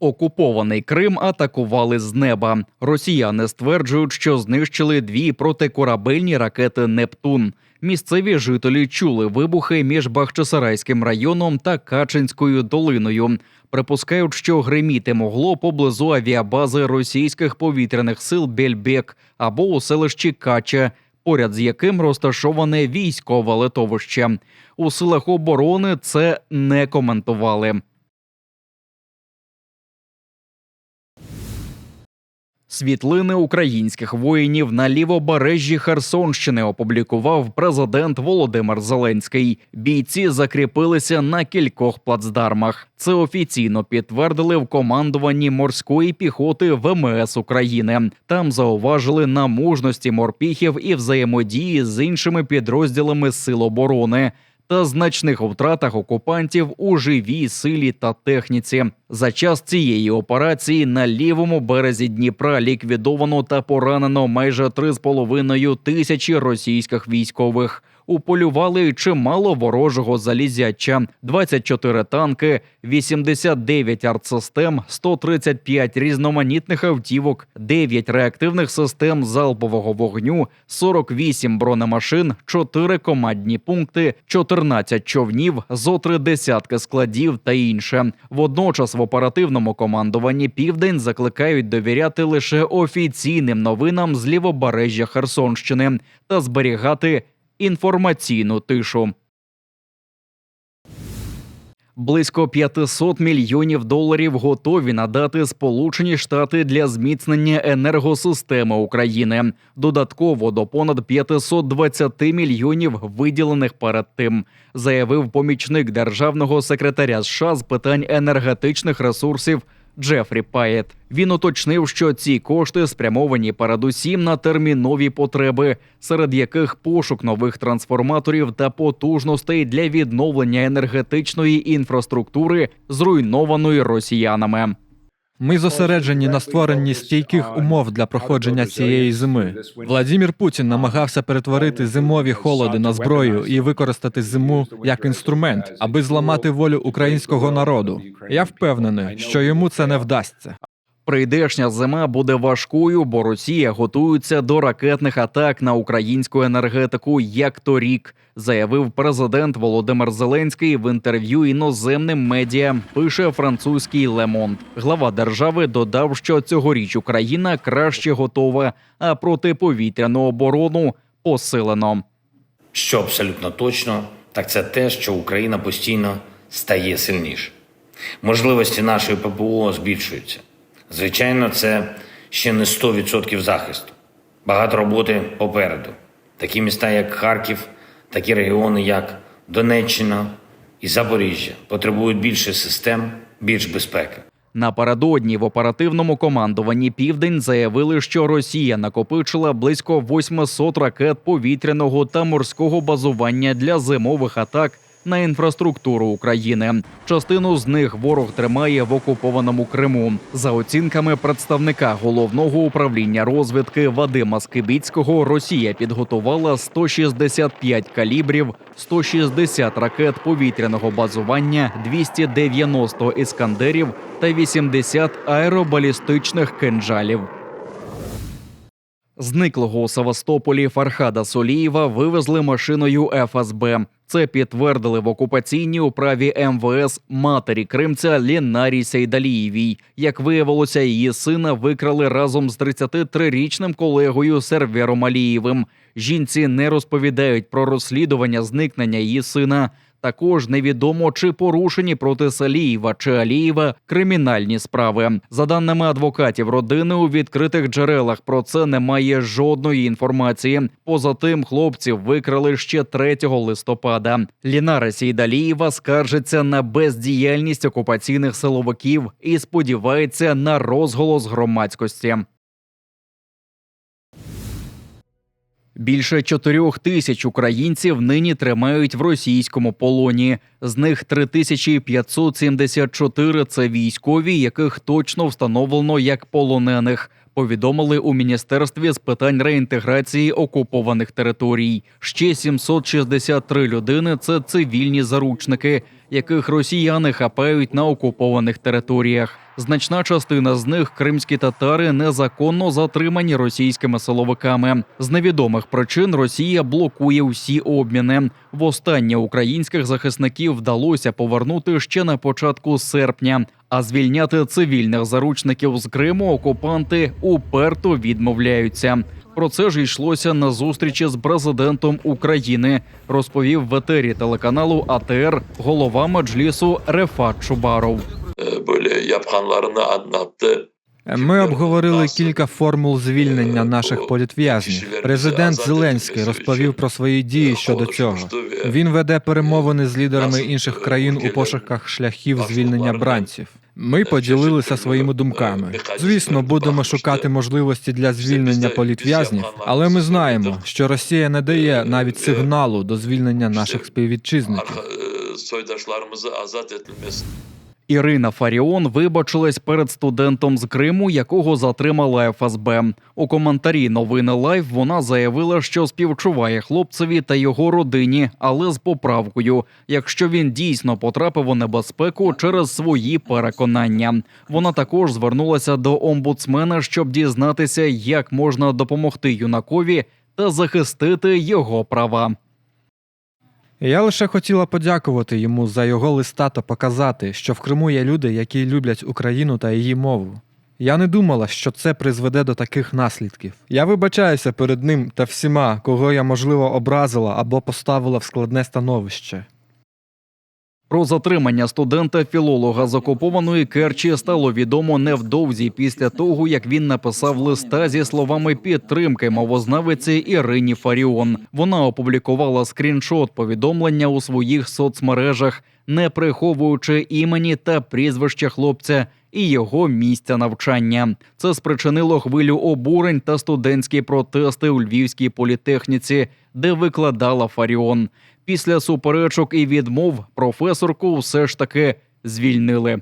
Окупований Крим атакували з неба. Росіяни стверджують, що знищили дві протикорабельні ракети Нептун. Місцеві жителі чули вибухи між Бахчисарайським районом та Качинською долиною. Припускають, що гриміти могло поблизу авіабази російських повітряних сил Бельбек або у селищі Кача, поряд з яким розташоване військове литовище. У силах оборони це не коментували. Світлини українських воїнів на лівобережжі Херсонщини опублікував президент Володимир Зеленський. Бійці закріпилися на кількох плацдармах. Це офіційно підтвердили в командуванні морської піхоти ВМС України. Там зауважили на мужності морпіхів і взаємодії з іншими підрозділами Сил оборони та значних втратах окупантів у живій силі та техніці. За час цієї операції на лівому березі Дніпра ліквідовано та поранено майже 3,5 тисячі російських військових. Уполювали чимало ворожого залізяча, 24 танки, 89 артсистем, 135 різноманітних автівок, 9 реактивних систем залпового вогню, 48 бронемашин, 4 командні пункти, 14 човнів, зо три десятки складів та інше. Водночас в оперативному командуванні Південь закликають довіряти лише офіційним новинам з лівобережжя Херсонщини та зберігати інформаційну тишу. Близько 500 мільйонів доларів готові надати Сполучені Штати для зміцнення енергосистеми України. Додатково до понад 520 мільйонів виділених перед тим, заявив помічник державного секретаря США з питань енергетичних ресурсів Джефрі Паєт. Він уточнив, що ці кошти спрямовані передусім на термінові потреби, серед яких пошук нових трансформаторів та потужностей для відновлення енергетичної інфраструктури, зруйнованої росіянами. Ми зосереджені на створенні стійких умов для проходження цієї зими. Владімір Путін намагався перетворити зимові холоди на зброю і використати зиму як інструмент, аби зламати волю українського народу. Я впевнений, що йому це не вдасться. Прийдешня зима буде важкою, бо Росія готується до ракетних атак на українську енергетику як торік, заявив президент Володимир Зеленський в інтерв'ю іноземним медіа. Пише французький Лемонт. Глава держави додав, що цьогоріч Україна краще готова, а протиповітряну оборону посилено. Що абсолютно точно, так це те, що Україна постійно стає сильніше. Можливості нашої ППО збільшуються. Звичайно, це ще не 100% захисту. Багато роботи попереду. Такі міста, як Харків, такі регіони, як Донеччина і Запоріжжя, потребують більше систем, більш безпеки. Напередодні в оперативному командуванні Південь заявили, що Росія накопичила близько 800 ракет повітряного та морського базування для зимових атак на інфраструктуру України. Частину з них ворог тримає в окупованому Криму. За оцінками представника головного управління розвідки Вадима Скибіцького, Росія підготувала 165 калібрів, 160 ракет повітряного базування, 290 іскандерів та 80 аеробалістичних кинджалів. Зниклого у Севастополі Фархада Солієва вивезли машиною ФСБ. Це підтвердили в окупаційній управі МВС матері кримця Лінарі Сейдалієвій. Як виявилося, її сина викрали разом з 33-річним колегою Сервером Алієвим. Жінці не розповідають про розслідування зникнення її сина. Також невідомо, чи порушені проти Салієва чи Алієва кримінальні справи. За даними адвокатів родини, у відкритих джерелах про це немає жодної інформації. Поза тим, хлопців викрали ще 3 листопада. Лінара Сійдалієва скаржиться на бездіяльність окупаційних силовиків і сподівається на розголос громадськості. Більше чотирьох тисяч українців нині тримають в російському полоні. З них 3574 – це військові, яких точно встановлено як полонених. Повідомили у міністерстві з питань реінтеграції окупованих територій. Ще 763 людини це цивільні заручники, яких росіяни хапають на окупованих територіях. Значна частина з них кримські татари незаконно затримані російськими силовиками. З невідомих причин Росія блокує всі обміни. Востаннє українських захисників вдалося повернути ще на початку серпня. А звільняти цивільних заручників з Криму окупанти уперто відмовляються. Про це ж йшлося на зустрічі з президентом України, розповів в етері телеканалу АТР голова меджлісу Рефат Чубаров. anlattı. Ми обговорили кілька формул звільнення наших політв'язнів. Президент Зеленський розповів про свої дії щодо цього. Він веде перемовини з лідерами інших країн у пошуках шляхів звільнення бранців. Ми поділилися своїми думками. Звісно, будемо шукати можливості для звільнення політв'язнів, але ми знаємо, що Росія не дає навіть сигналу до звільнення наших співвітчизників. Ірина Фаріон вибачилась перед студентом з Криму, якого затримала ФСБ. У коментарі новини Лайв вона заявила, що співчуває хлопцеві та його родині, але з поправкою, якщо він дійсно потрапив у небезпеку через свої переконання. Вона також звернулася до омбудсмена, щоб дізнатися, як можна допомогти юнакові та захистити його права. Я лише хотіла подякувати йому за його листа та показати, що в Криму є люди, які люблять Україну та її мову. Я не думала, що це призведе до таких наслідків. Я вибачаюся перед ним та всіма, кого я можливо образила або поставила в складне становище. Про затримання студента-філолога з окупованої Керчі стало відомо невдовзі після того, як він написав листа зі словами підтримки мовознавиці Ірині Фаріон. Вона опублікувала скріншот повідомлення у своїх соцмережах, не приховуючи імені та прізвища хлопця і його місця навчання. Це спричинило хвилю обурень та студентські протести у Львівській політехніці, де викладала Фаріон. Після суперечок і відмов професорку все ж таки звільнили.